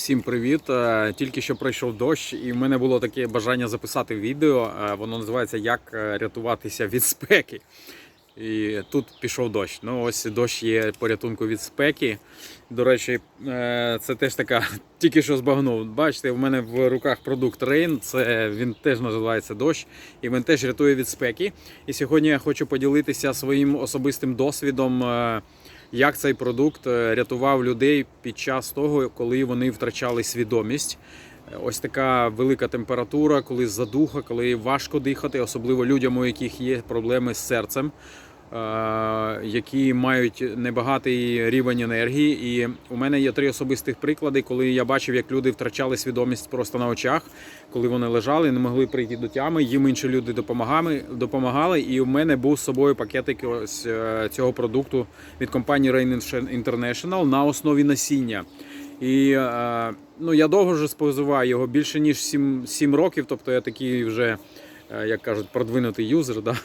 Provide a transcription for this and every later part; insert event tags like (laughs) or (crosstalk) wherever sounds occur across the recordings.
Всім привіт! Е, Тільки що пройшов дощ, і в мене було таке бажання записати відео. Е, Воно називається Як е, рятуватися від спеки. І тут пішов дощ. Ну ось дощ є порятунку від спеки. До речі, це теж така, (laughs) тільки що збагнув. Бачите, в мене в руках продукт Rain, це він теж називається дощ, і він теж рятує від спеки. І сьогодні я хочу поділитися своїм особистим досвідом. Як цей продукт е, рятував людей під час того, коли вони втрачали свідомість. Ось така велика температура, коли задуха, коли важко дихати, особливо людям, у яких є проблеми з серцем, які мають небагатий рівень енергії. І у мене є три особистих приклади, коли я бачив, як люди втрачали свідомість просто на очах, коли вони лежали, не могли прийти до тями. Їм інші люди допомагали, допомагали. І у мене був з собою пакетик ось е, цього продукту від компанії Rain International на основі насіння. І е, ну, я довго вже споживаю його більше ніж 7, 7 років, тобто я такий вже, е, як кажуть, продвинутий юзер. Да?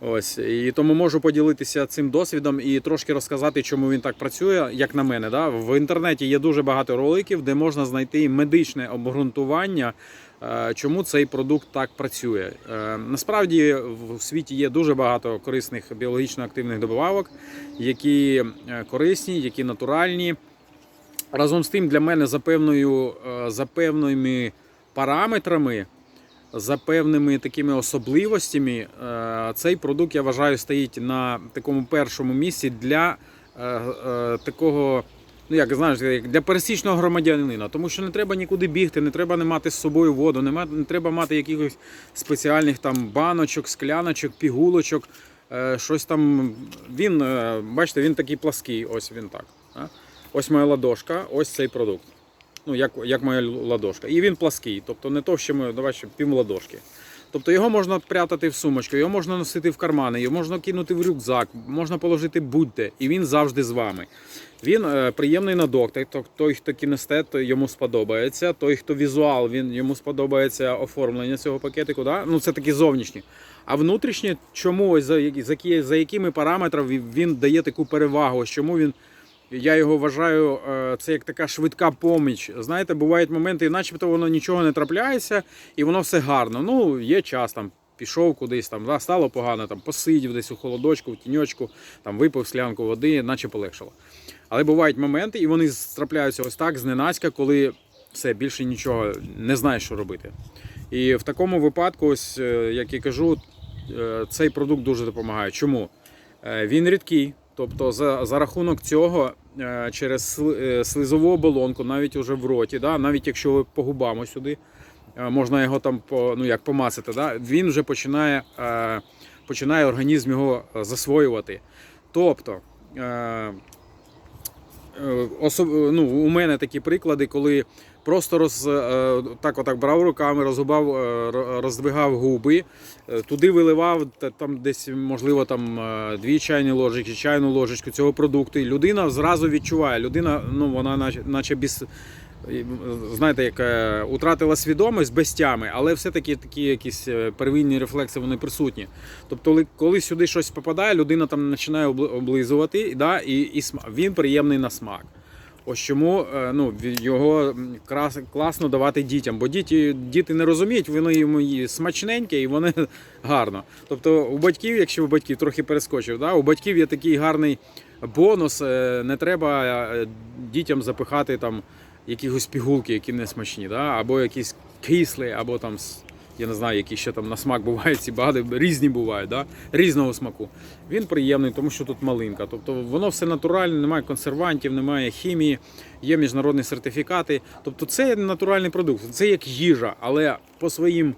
Ось і тому можу поділитися цим досвідом і трошки розказати, чому він так працює, як на мене. Да? В інтернеті є дуже багато роликів, де можна знайти медичне обґрунтування, е, чому цей продукт так працює. Е, Насправді в світі є дуже багато корисних біологічно активних добавок, які е, корисні, які натуральні. Разом з тим, для мене за певною за певними параметрами, за певними такими особливостями, е, цей продукт я вважаю стоїть на такому першому місці для е, е, такого. Ну, як знаєш, для пересічного громадянина, тому що не треба нікуди бігти, не треба не мати з собою воду, не, ма- не треба мати якихось спеціальних там баночок, скляночок, пігулочок, е, щось там. Він, е, бачите, він такий плаский, ось він так. а. Ось моя ладошка, ось цей продукт. Ну, як, як моя ладошка. І він плаский, тобто не товщимо, давай ще пів ладошки. Тобто його можна прятати в сумочку, його можна носити в кармани, його можна кинути в рюкзак, можна положити будь-де, і він завжди з вами. Він е, приємний на доктор. Той, хто кінестет, йому сподобається. Той, хто візуал, він йому сподобається оформлення цього пакетику. Да? Ну це такі зовнішні. А внутрішнє, чому за, за, за якими параметрами він дає таку перевагу? Чому він я його вважаю, е, це як така швидка поміч. Знаєте, бувають моменти, і начебто воно нічого не трапляється, і воно все гарно. Ну, є час там. Пішов кудись там, да, стало погано, там посидів десь у холодочку, в тіньочку, там випив склянку води, наче полегшало. Але бувають моменти, і вони трапляються ось так зненацька, коли все більше нічого не знаєш, що робити. І в такому випадку, ось е, як я кажу, е, цей продукт дуже допомагає. Чому? Він рідкий, тобто за, за рахунок цього е, через е, слизову оболонку, навіть уже в роті, да, навіть якщо ви по губам сюди, е, можна його там по, ну, як помасити, да, він вже починає, починає організм його засвоювати. Тобто, ну, у мене такі приклади, коли просто роз... е, так, отак брав руками, розгубав, е, роздвигав губи, е, туди виливав там десь, можливо, там е, дві чайні ложечки, чайну ложечку цього продукту. І людина зразу відчуває. Людина, ну, вона наче, наче без. е, Знаєте, як е, утратила свідомість без тями, але все-таки такі якісь е, первинні рефлекси вони присутні. Тобто, коли- сюди щось попадає, людина там починає облизувати, да, і, і він приємний на смак. Ось чому е, ну, його класно давати дітям, бо діти, діти не розуміють, йому і смачненьке і вони (laughs) гарно. Тобто у батьків, якщо у батьків трохи перескочив, да, у батьків є такий гарний бонус, е, не треба е, дітям запихати там якихось пігулки, які не смачні, да, або якісь кислі, або там. Я не знаю, які ще там на смак бувають, ці багато різні бувають, да? різного смаку. Він приємний, тому що тут малинка. Тобто воно все натуральне, немає консервантів, немає хімії, є міжнародні сертифікати. Тобто це натуральний продукт, це як їжа, але по своїм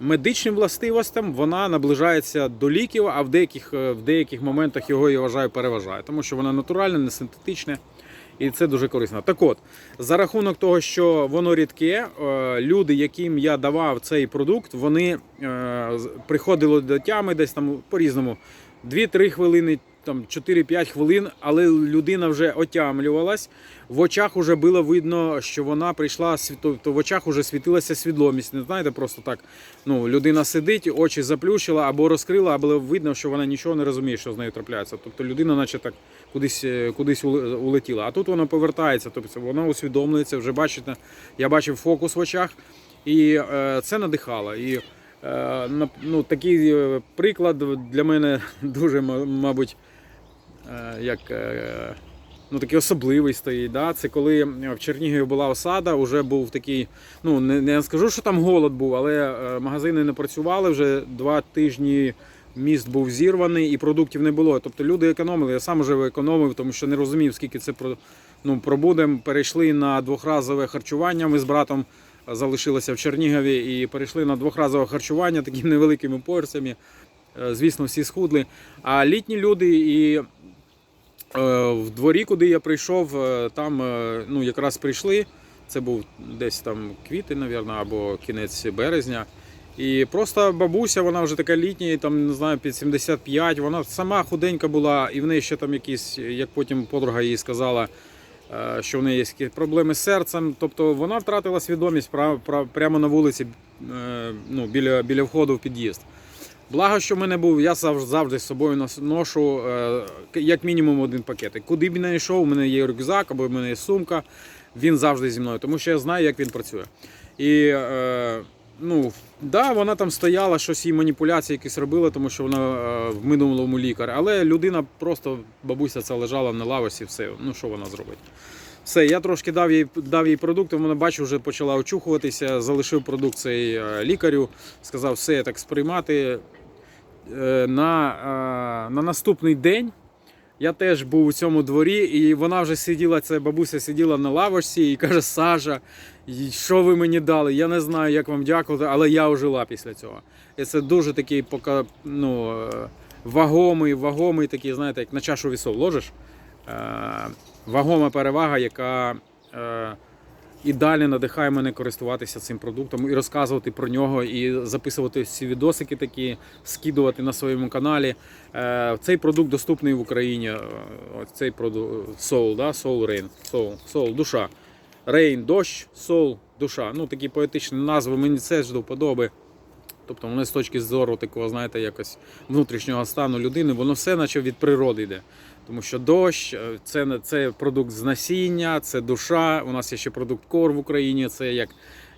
медичним властивостям вона наближається до ліків, а в деяких, е, в деяких моментах його я вважаю переважає, тому що вона натуральне, не синтетичне. І це дуже корисно. Так от, за рахунок того, що воно рідке, е, люди, яким я давав цей продукт, вони е, приходили до тями десь там по-різному. 2-3 хвилини там 4-5 хвилин, але людина вже отямлювалась. В очах вже було видно, що вона прийшла тобто в очах вже світилася свідомість. Не знаєте, просто так. Ну, людина сидить, очі заплющила або розкрила, або видно, що вона нічого не розуміє, що з нею трапляється. Тобто людина, наче так кудись, е, кудись улетіла. А тут вона повертається, тобто вона усвідомлюється, вже бачите, я бачив фокус в очах, і е, це надихало. І е, ну, такий е, приклад для мене (laughs) дуже, мабуть, як. е, Ну, такий особливий стоїть. Да? Це коли в Чернігові була осада, вже був такий, ну не, не скажу, що там голод був, але е, магазини не працювали вже два тижні. Міст був зірваний і продуктів не було. Тобто люди економили. Я сам вже економив, тому що не розумів, скільки це ну, пробуде. Перейшли на двохразове харчування. Ми з братом залишилися в Чернігові і перейшли на двохразове харчування такими невеликими порціями. Е, Звісно, всі схудли. А літні люди і Е, В дворі, куди я прийшов, е, там е, ну, якраз прийшли. Це був десь там квітень, мабуть, або кінець березня. І просто бабуся, вона вже така літня, там, не знаю, під 75, вона сама худенька була, і в неї ще там якісь, як потім подруга їй сказала, е, що в неї є проблеми з серцем. Тобто вона втратила свідомість прямо на вулиці, е, ну, біля, біля входу в під'їзд. Благо, що в мене був, я завжди, завжди з собою ношу е, як мінімум один пакетик. Куди б не йшов, у мене є рюкзак або в мене є сумка, він завжди зі мною, тому що я знаю, як він працює. І е, ну, да, вона там стояла, щось їй маніпуляції якісь робила, тому що вона е, в минулому лікар. Але людина просто, бабуся ця лежала на лавочці, все, ну що вона зробить? Все, я трошки дав їй, дав їй продукти, вона бачу, вже почала очухуватися, залишив продукт цей лікарю, сказав, все так сприймати. Е, На, е, на наступний день я теж був у цьому дворі, і вона вже сиділа, це бабуся сиділа на лавочці і каже: Сажа, що ви мені дали? Я не знаю, як вам дякувати, але я ожила після цього. І це дуже такий ну, е, вагомий, вагомий такий, знаєте, як на чашу вісов ложиш. Вагома перевага, яка і далі надихає мене користуватися цим продуктом і розказувати про нього, і записувати всі відосики такі, скидувати на своєму каналі. Е, Цей продукт доступний в Україні. Е, цей продукт Soul, да? Soul Rain, Soul, Soul, душа. Rain, дощ, Soul, душа. Ну такі поетичні назви. Мені це ж до вподоби. Тобто вони з точки зору такого, знаєте, якось внутрішнього стану людини, воно все наче від природи йде. Тому що дощ е, це, це продукт з насіння, це душа. У нас є ще продукт кор в Україні, це як,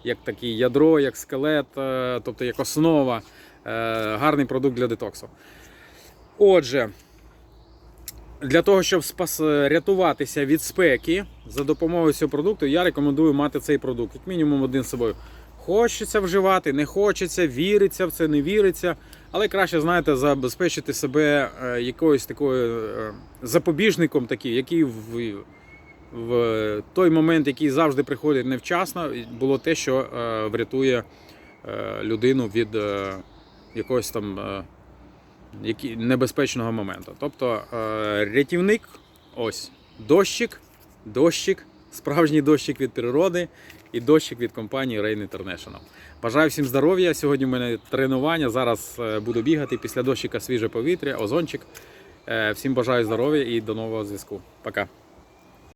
як таке ядро, як скелет, е, тобто як основа. Е, Гарний продукт для детоксу. Отже, для того, щоб спас... рятуватися від спеки за допомогою цього продукту, я рекомендую мати цей продукт, як мінімум один з собою. Хочеться вживати, не хочеться, віриться в це, не віриться. Але краще, знаєте, забезпечити себе е, якоюсь такою е, запобіжником, такий, який в, в той момент, який завжди приходить невчасно, було те, що е, врятує людину від якогось там небезпечного моменту. Тобто рятівник, ось дощик, дощик, справжній дощик від природи і дощик від компанії Rain International. Бажаю всім здоров'я. Сьогодні в мене тренування. Зараз е, буду бігати після дощика свіже повітря, озончик. Е, Всім бажаю здоров'я і до нового зв'язку. Пока.